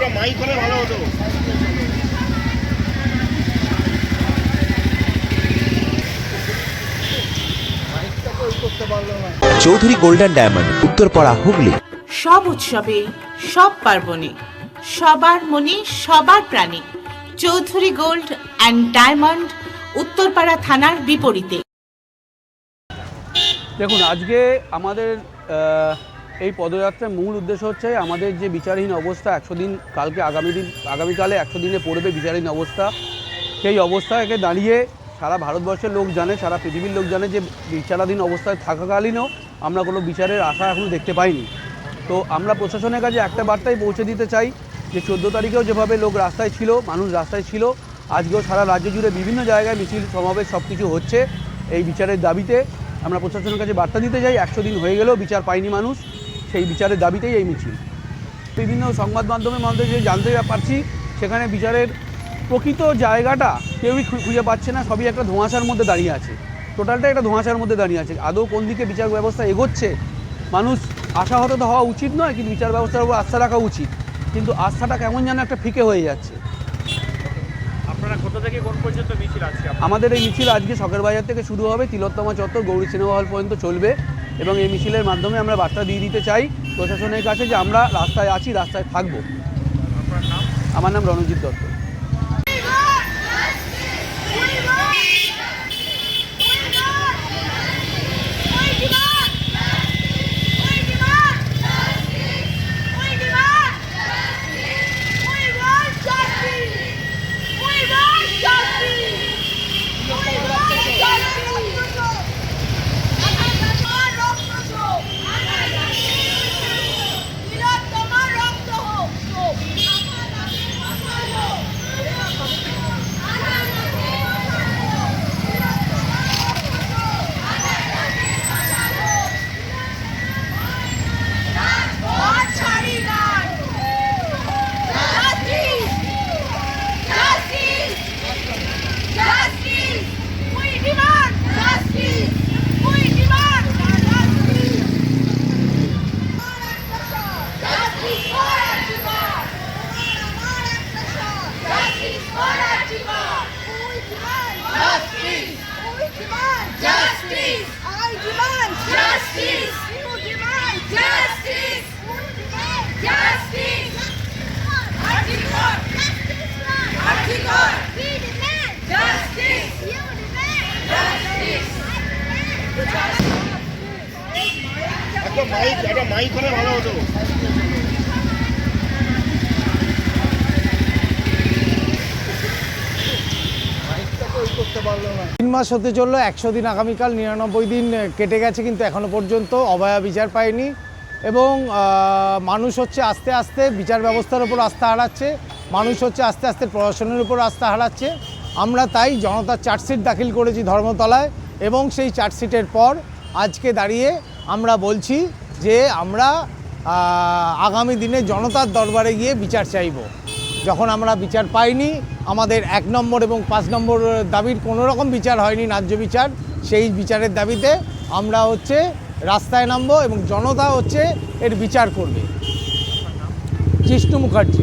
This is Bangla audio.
একটা মাইক হলে ভালো হতো। মাইকটা তো করতে পারল না চৌধুরী গোল্ডেন ডায়মন্ড উত্তরপাড়া হুগলি। সব উৎসবে সব পার্বণে সবার মনে সবার প্রাণে Chowdhury gold and diamond Uttarpara থানার বিপরীতে। দেখুন আজকে আমাদের এই পদযাত্রার মূল উদ্দেশ্য হচ্ছে আমাদের যে বিচারহীন অবস্থা একশো দিন কালকে আগামী দিন, আগামীকালে একশো দিনে পড়বে বিচারহীন অবস্থা। সেই অবস্থাকে দাঁড়িয়ে সারা ভারতবর্ষের লোক জানে, সারা পৃথিবীর লোক জানে যে বিচারাধীন অবস্থায় থাকাকালীনও আমরা কোনো বিচারের আশা এখনও দেখতে পাইনি। তো আমরা প্রশাসনের কাছে একটা বার্তাই পৌঁছে দিতে চাই যে চোদ্দ তারিখেও যেভাবে লোক রাস্তায় ছিল, মানুষ রাস্তায় ছিল, আজকেও সারা রাজ্য জুড়ে বিভিন্ন জায়গায় মিছিল, সমাবেশ সব কিছু হচ্ছে। এই বিচারের দাবিতে আমরা প্রশাসনের কাছে বার্তা দিতে চাই, একশো দিন হয়ে গেলেও বিচার পায়নি মানুষ। সেই বিচারের দাবিতেই এই মিছিল। বিভিন্ন সংবাদ মাধ্যমের মধ্যে যে জানতে পারছি সেখানে বিচারের প্রকৃত জায়গাটা কেউই খুঁজে পাচ্ছে না সবই একটা ধোঁয়াশার মধ্যে দাঁড়িয়ে আছে। টোটালটা একটা ধোঁয়াশার মধ্যে দাঁড়িয়ে আছে। আদৌ কোন দিকে বিচার ব্যবস্থা এগোচ্ছে? মানুষ আশাহত তো হওয়া উচিত নয় কিন্তু বিচার ব্যবস্থার উপর আস্থা রাখা উচিত। কিন্তু আস্থাটা কেমন যেন একটা ফিকে হয়ে যাচ্ছে। আপনারা কোথা থেকে কোন পর্যন্ত মিছিল আজকে আমাদের এই মিছিল আজকে সকের বাজার থেকে শুরু হবে। তিলোত্তমা চত্বর গৌরী সিনেমা হল পর্যন্ত চলবে। এবং এই মিছিলের মাধ্যমে আমরা বার্তা দিয়ে দিতে চাই প্রশাসনের কাছে যে আমরা রাস্তায় আছি রাস্তায় থাকব। নাম? আমার নাম রণজিৎ দত্ত। মাইক একটা মাইক হলে ভালো হতো তিন মাস হতে চলল, একশো দিন আগামীকাল নিরানব্বই দিন কেটে গেছে কিন্তু এখনও পর্যন্ত, অবয়া বিচার পায়নি। এবং মানুষ হচ্ছে আস্তে আস্তে বিচার ব্যবস্থার উপর আস্থা হারাচ্ছে, মানুষ হচ্ছে আস্তে আস্তে প্রশাসনের উপর আস্থা হারাচ্ছে। আমরা তাই জনতার চার্জশিট দাখিল করেছি ধর্মতলায় এবং সেই চার্জশিটের পর আজকে দাঁড়িয়ে আমরা বলছি যে আমরা আগামী দিনে জনতার দরবারে গিয়ে বিচার চাইব। যখন আমরা বিচার পাইনি, আমাদের এক নম্বর এবং পাঁচ নম্বর দাবির কোনো রকম বিচার হয়নি, ন্যায্য বিচার, সেই বিচারের দাবিতে আমরা হচ্ছে রাস্তায় নামবো এবং জনতা হচ্ছে এর বিচার করবে। জিষ্ণু মুখার্জি।